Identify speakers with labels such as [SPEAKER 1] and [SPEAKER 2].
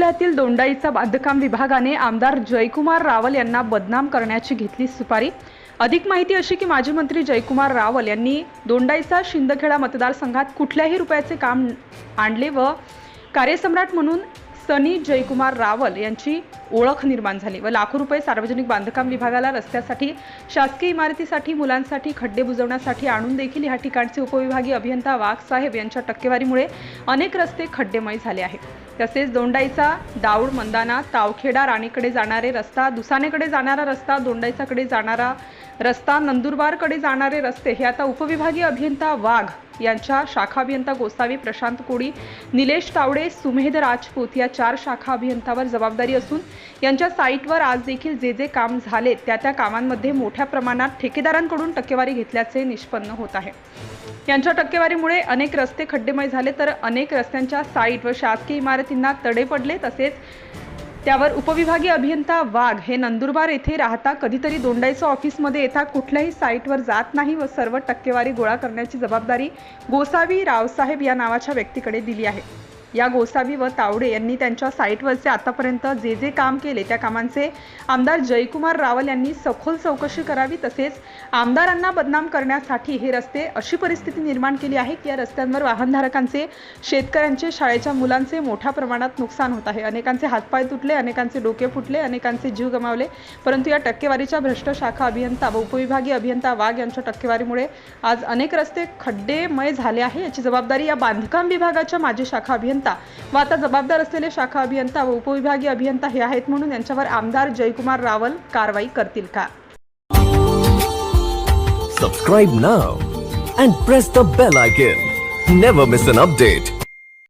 [SPEAKER 1] जिल्ह्यातील दोंडाईचा बांधकाम विभागाने आमदार जयकुमार रावल यांना बदनाम करण्याची घेतली सुपारी. अधिक माहिती अशी की माजी मंत्री जयकुमार रावल यांनी दोंडाईचा शिंदखेडा मतदारसंघात कुठल्याही रुपयाचे काम आणले व कार्यसम्राट म्हणून सनी जयकुमार रावल यांची ओळख निर्माण झाली व लाखो रुपये सार्वजनिक बांधकाम विभागाला रस्त्यासाठी शासकीय इमारतीसाठी मुलांसाठी खड्डे बुजवण्यासाठी आणून देखील या ठिकाणचे उपविभागीय अभियंता वाघ साहेब यांच्या टक्केवारीमुळे अनेक रस्ते खड्डेमय झाले आहेत. तसेच दोंडाईचा दाऊड मंदाना तावखेडा राणीकडे जाणारे रस्ता दुसानेकडे जाणारा रस्ता दोंडाईचाकडे जाणारा रस्ता नंदुरबारकडे जाणारे रस्ते हे आता उपविभागीय अभियंता वाघ यांच्या शाखा अभियंता गोसावी प्रशांत कोडी निलेश तावडे सुमेध राजपूत या चार शाखा अभियंतावर जबाबदारी असून यांच्या साईटवर आज देखील जे जे काम झाले त्या त्या कामांमध्ये मोठ्या प्रमाणात ठेकेदारांकडून टक्केवारी घेतल्याचे निष्पन्न होत आहे. यांच्या टक्केवारीमुळे अनेक रस्ते खड्डेमय झाले तर अनेक रस्त्यांच्या साईट व शासकीय इमारतींना तडे पडले तसेच त्यावर उपविभागीय अभियंता वाघ हे नंदुरबार येथे राहता कधीतरी दोंडाईचं ऑफिसमध्ये येता कुठल्याही साईटवर जात नाही व सर्व टक्केवारी गोळा करण्याची जबाबदारी गोसावी रावसाहेब या नावाच्या व्यक्तीकडे दिली आहे. या गोसावी व तावडे यांनी त्यांच्या साईटवरचे आतापर्यंत जे जे काम केले त्या कामांचे आमदार जयकुमार रावल यांनी सखोल चौकशी करावी तसेच आमदारांना बदनाम करण्यासाठी हे रस्ते अशी परिस्थिती निर्माण केली आहे की या रस्त्यांवर वाहनधारकांचे शेतकऱ्यांचे शाळेच्या मुलांचे मोठ्या प्रमाणात नुकसान होत आहे. अनेकांचे हातपाय तुटले अनेकांचे डोके फुटले अनेकांचे जीव गमावले. परंतु या टक्केवारीच्या भ्रष्ट शाखा अभियंता व उपविभागीय अभियंता वाघ यांच्या टक्केवारीमुळे आज अनेक रस्ते खड्डेमय झाले आहे. याची जबाबदारी या बांधकाम विभागाच्या माजी शाखा अभियंता व आता जबाबदार असलेले शाखा अभियंता व उपविभागीय अभियंता हे आहेत म्हणून यांच्यावर आमदार जयकुमार रावल कारवाई करतील का?
[SPEAKER 2] Subscribe now and press the bell icon never miss an update